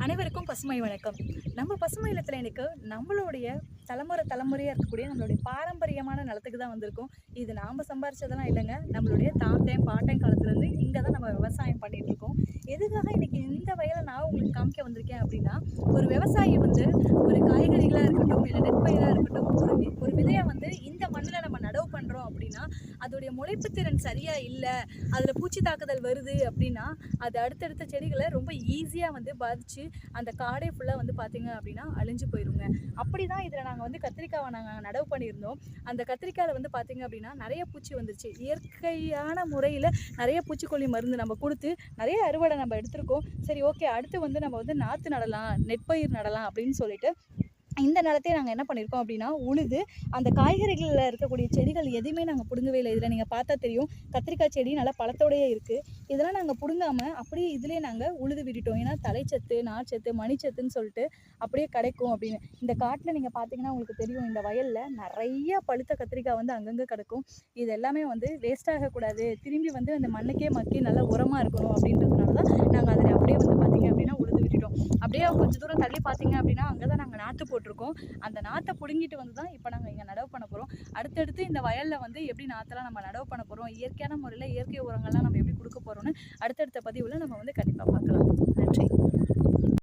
அனைவருக்கும் பசுமை வணக்கம். நம்ம பசுமை இல்லத்தில் எனக்கு நம்மளுடைய தலைமுறை தலைமுறையாக இருக்கக்கூடிய நம்மளுடைய பாரம்பரியமான நிலத்துக்கு தான் வந்திருக்கோம். இது நாம் சம்பாரிச்சதெல்லாம் இல்லைங்க. நம்மளுடைய தாத்தையும் பாட்டையும் காலத்துலேருந்து இங்கே தான் நம்ம விவசாயம் பண்ணிகிட்டு இருக்கோம். எதுக்காக இன்றைக்கி இந்த வயலை நான் உங்களுக்கு காமிக்க வந்திருக்கேன் அப்படின்னா ஒரு விவசாயி வந்து ஒரு காய்கறிகளாக இருக்கட்டும் இல்லை நெற்பயிராக இருக்கட்டும் ஒரு வி- ஒரு விதையை வந்து இந்த மண்ணில் நம்ம நடவு பண்ணுறோம் அப்படின்னா அதோடைய முளைப்பு திறன் சரியாக இல்லை அதில் பூச்சி தாக்குதல் வருது அப்படின்னா அது அடுத்தடுத்த செடிகளை ரொம்ப ஈஸியாக வந்து பாதித்து அந்த காடே ஃபுல்லாக வந்து பார்த்திங்க அப்படின்னா அழிஞ்சு போயிருங்க. அப்படி தான் இதில் நாங்கள் வந்து கத்திரிக்காவை நாங்கள் நடவு பண்ணியிருந்தோம். அந்த கத்திரிக்காயில் வந்து பார்த்திங்க அப்படின்னா நிறைய பூச்சி வந்துருச்சு. இயற்கையான முறையில் நிறைய பூச்சிக்கொல்லி மருந்து நம்ம கொடுத்து நிறைய அறுவடை நம்ம எடுத்திருக்கோம். சரி ஓகே அடுத்து வந்து நம்ம வந்து நாற்று நடலாம் நெற்பயிர் நடலாம் அப்படின்னு சொல்லிட்டு இந்த நிலத்தையே நாங்கள் என்ன பண்ணியிருக்கோம் அப்படின்னா உழுது அந்த காய்கறிகளில் இருக்கக்கூடிய செடிகள் எதுவுமே நாங்கள் பிடுங்கவே இல்லை. இதில் நீங்கள் பார்த்தா தெரியும். கத்திரிக்காய் செடி நல்லா பழத்தோடையே இருக்குது இதெல்லாம் நாங்கள் பிடுங்காமல் அப்படியே இதிலே நாங்கள் உழுது விட்டுட்டோம். ஏன்னா தலைச்சத்து நார்ச்சத்து மணிச்சத்துன்னு சொல்லிட்டு அப்படியே கிடைக்கும் அப்படின்னு. இந்த காட்டில் நீங்கள் பார்த்தீங்கன்னா உங்களுக்கு தெரியும் இந்த வயலில் நிறைய பழுத்த கத்திரிக்காய் வந்து அங்கங்கே கிடக்கும். இது எல்லாமே வந்து வேஸ்ட் ஆகக்கூடாது. திரும்பி வந்து அந்த மண்ணுக்கே மக்கி நல்லா உரமாக இருக்கணும் அப்படின்றதுனால தான் நாங்கள் அதை அப்படியே வந்து பார்த்தீங்க அப்படின்னா உழுது விட்டுட்டோம் கீழே கொஞ்சம் தூரம் தள்ளி பார்த்தீங்க அப்படின்னா அங்கே தான் நாங்கள் நாற்று போட்டிருக்கோம். அந்த நாற்றை பிடுங்கிட்டு வந்து தான் இப்போ நாங்கள் இங்கே நடவு பண்ண போகிறோம் அடுத்தடுத்து இந்த வயலில் வந்து எப்படி நாற்றெல்லாம் நம்ம நடவு பண்ண போகிறோம் இயற்கையான முறையில் இயற்கை உரங்கள்லாம் நம்ம எப்படி கொடுக்க போகிறோம்னு அடுத்தடுத்த பதிவில் நம்ம வந்து கண்டிப்பாக பார்க்கலாம். நன்றி.